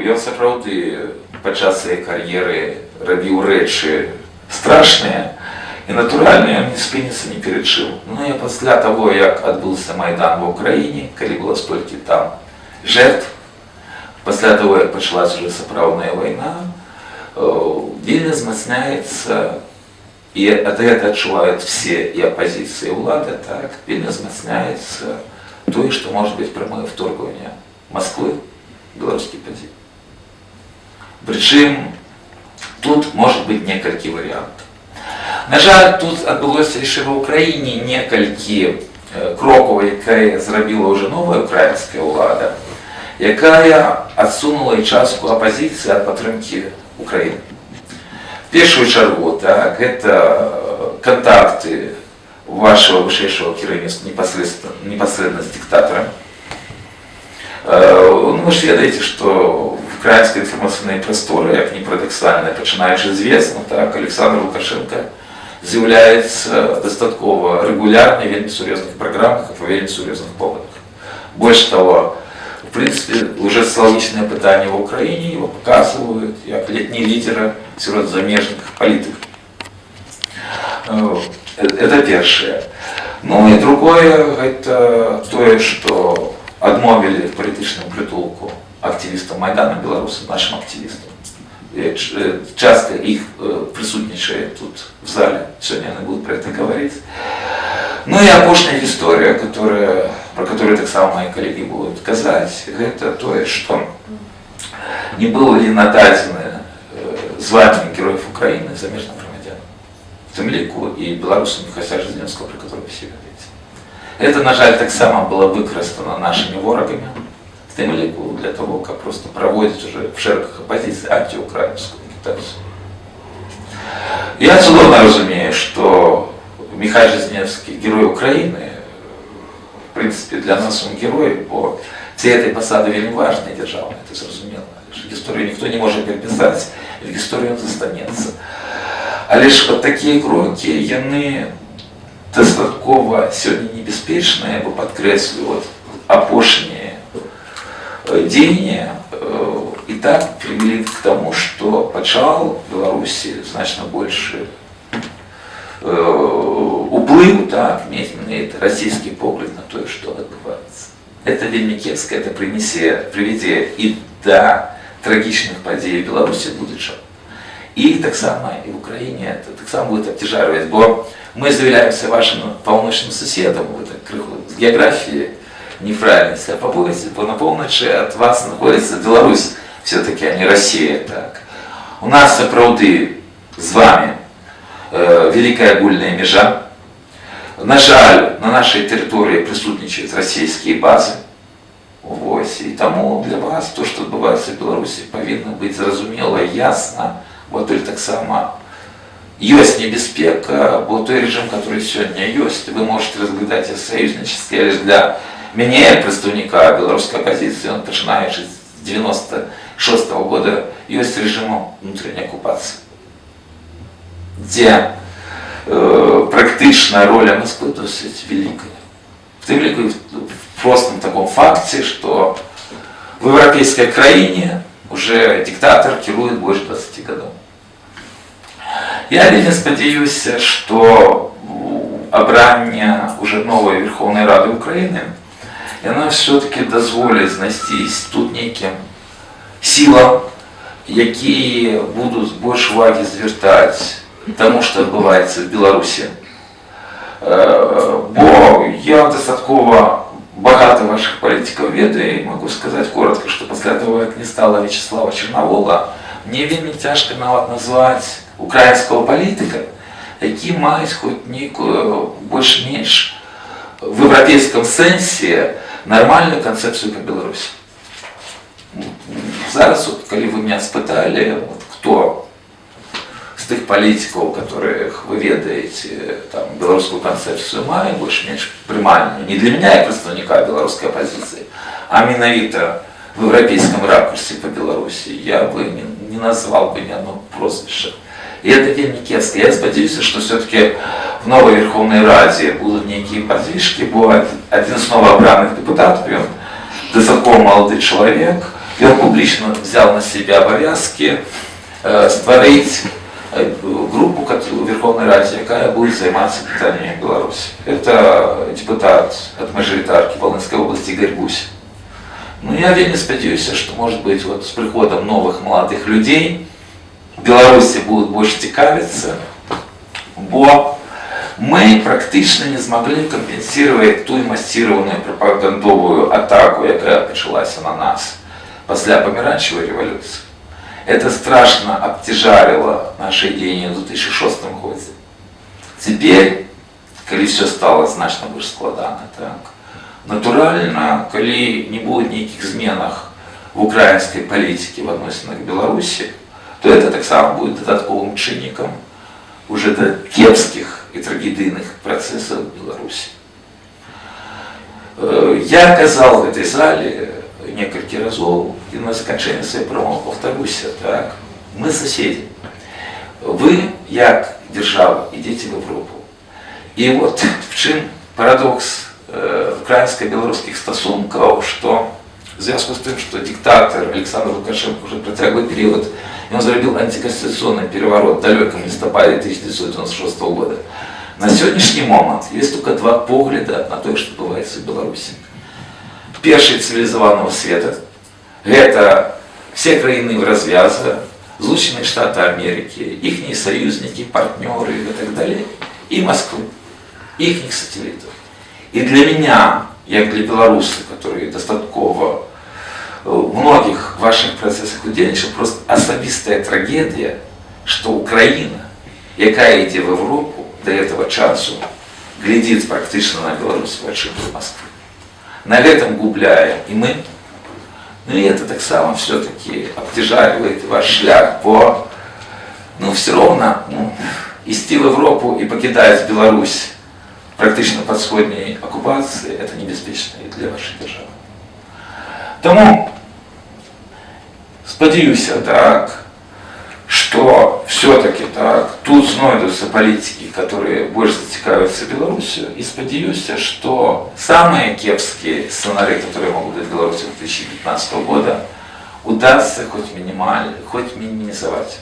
ён сапраўды падчас сваёй кар'еры рабіў рэчы страшныя і натуральна ён не спыніцца ні перад чым. Ну і пасля таго, як адбыўся майдан ва ўкраіне, калі было столькі там жертв, пасля таго, як пачалася уже сапраўдная вайна, э, вельмі змацняецца і ад гэта адчуваюць все і апазіцыі ўлады, так вельмі змацняецца тое, што можа быць прамое вторгванне Москвы в беларускі падзей. Прычым тут может быць некалькі варыянтаў. На жаль, тут адбылося яшчэ ва ўкраіне некалькі э, крокаў, якая зрабіла ўжо новая украінская ўлада, якая адсунула і частку апазіцыі ад падтрымкі Украіны. В першую чаргу так, гэта контакты вашего вышэйшего кіраўніцтва непосредственно, непосредственно с диктатором. Э, ну, вы ж ведаеце, што в украінскай інфармацыйнай прасторы, як не парадаксальна, пачынаючы звестна, так, Александр Лукашенко з'яўляецца дастаткова рэгулярна вельмі сур'ёзных праграмах і па вельмі сур'ёзных поводах. Больш того, в принципе, уже социологичное пытание в Украине его показывают, как летний лидера среди замежных политиков. Это первое. Ну и другое, это то, что отмовили в политичном притулку активистам Майдана, белорусам, нашим активистам. И часто их присутничает тут в зале, сегодня они будут про это говорить. Ну и апошняя история, которая, про которую так само мои коллеги будут сказать, это то, что не было ли нададзены звание Героев Украины замежным громадянам, в лику и белорусам Михася Жизненского, про которого все говорите. Это, на жаль, так само было використано нашими ворогами, в тем лику для того, как просто проводить уже в широких оппозиции антиукраинскую агитацию. Я цудовно разумею, что Михайло Жизневский, герой Украины, в принципе, для нас он герой, бо ці этой посади вельмі важної державної, це зрозуміло. Історію ніхто не може переписати, в історію він застанеться. Але ж от такі кроки, вони достатково сьогодні небезпечні, бо підкреслюю от опошні діяння, и так привели к тому, что почал в Беларуси значно больше э, уплыв, так, имеет российский погляд на то, что отбывается. Это вельмі кепска, это приведе и до трагичных подей в Беларуси будущего. И так само и в Украине это так само будет обтяжаривать, бо мы заявляемся вашим полночным соседом, вы так крыху с географией неправильности, а по поводу, на полночи от вас находится Беларусь, все-таки, а не Россия. Так. У нас сапраўды з вами э, великая агульная межа. На жаль, на нашей территории присутнічаюць расійскія базы. Вось. І таму для вас то, што адбываецца в Беларусі, павінна быць зразумела, ясна, бо тут таксама ёсць небяспека, бо той режим, который сегодня ёсць, вы можете разглядаць як саюзнічасці, але для мяне, як прадстаўніка беларускай апазіцыі, он пачынаючы з 96 -го года ёсць режимом внутренней оккупации, где э, практычная роля Москвы досыць великая. В тым ліку в простом таком факте, что в европейской краине уже диктатор кірует больше 20 годов. Я вельмі спадзяюся, что абранне уже новой Верховной Рады Украины яна все-таки дазволіць знайсцісь тут нейкім сілам, якія будуць больш увагі звяртаць таму, што адбываецца в Беларусі. Бо я дастаткова багата ваших палітыкаў ведаю, могу сказаць коротко, што пасля того, як не стала Вячеслава Чернавола, мне вельмі цяжка нават назваць украінскага палітыка, які маюць хоць нейкую больш-менш в европейском сенсе нормальную концепцию по Беларуси. Зараз, вот, коли вы меня спытали, вот, кто з тых палітикаў, которых вы ведаеце там беларускую канцэпцыю мае больш-менш прымальную не для меня як прадстаўніка беларускай апозіцыі, а менавіта в европейском ракурсе по Беларуси я бы не, не назвал бы ни одно прозвище. И это вельмі кепска. Я спадзяюся, что все-таки в новой Верховной Раде будут некие подвижки, бо один из новообранных депутатов, он достаточно молодой человек, И он публично взял на себя обовязки э, створить э, группу кот- у Верховной Раді, яка буде займатися питаннями Білорусі. Это депутат от мажоритарки Волинської області Игорь Гусь. Ну, я вельми сподіваюся, що, може бути, от з приходом нових молодих людей – Білорусі будуть більше цікавитися, бо ми практично не змогли компенсувати ту массированную пропагандовую атаку, яка почалася на нас після помаранчевої революції. Это страшно обтяжарило наши деяния в 2006 году. Теперь, коли все стало значно більш складано, так, натурально, коли не буде ніяких змінах в українській політиці в відносинах Білорусі, то это так само буде додатковим чинником уже до кепских и трагедийных процессов в Беларуси. Э, Я казал в этой зале несколько разов, и на заканчивание своей промовы повторюсь, так, мы соседи. Ви, як держава, йдете в Європу. І от в чим парадокс е, українсько-білоруських стосунків, що в зв'язку з тим, що диктатор Олександр Лукашенко вже протяглий період, він зробив антиконституційний переворот в далекому листопаді 1996 года. На сьогоднішній момент є тільки два погляди на те, що відбувається в Білорусі. Перший цивілізованого світу – це всі країни в розв'язі, Злучені Штати Америки, їхні союзники, партнери і так далі, і Москви, їхніх сателітів. І для мене, як для білоруса, який достатково в многих ваших процесах удельничал, просто особистая трагедія, що Україна, яка йде в Європу до этого часу, глядить практично на Білорусь в очі Москви. На этом губляем и мы, ну и это так само все-таки обтяжаривает ваш шлях по, ну все равно, ну, идти в Европу и покидать Беларусь практично под сходней оккупации, это небезпечно и для вашей держави. Тому сподіваюся так, что все-таки так, тут знайдутся политики, которые больше зацікавляться Беларусью, и сподіваюся, что самые кепские сценарии, которые могут быть в Беларуси 2015 года, удастся хоть минимально, хоть минимизовать.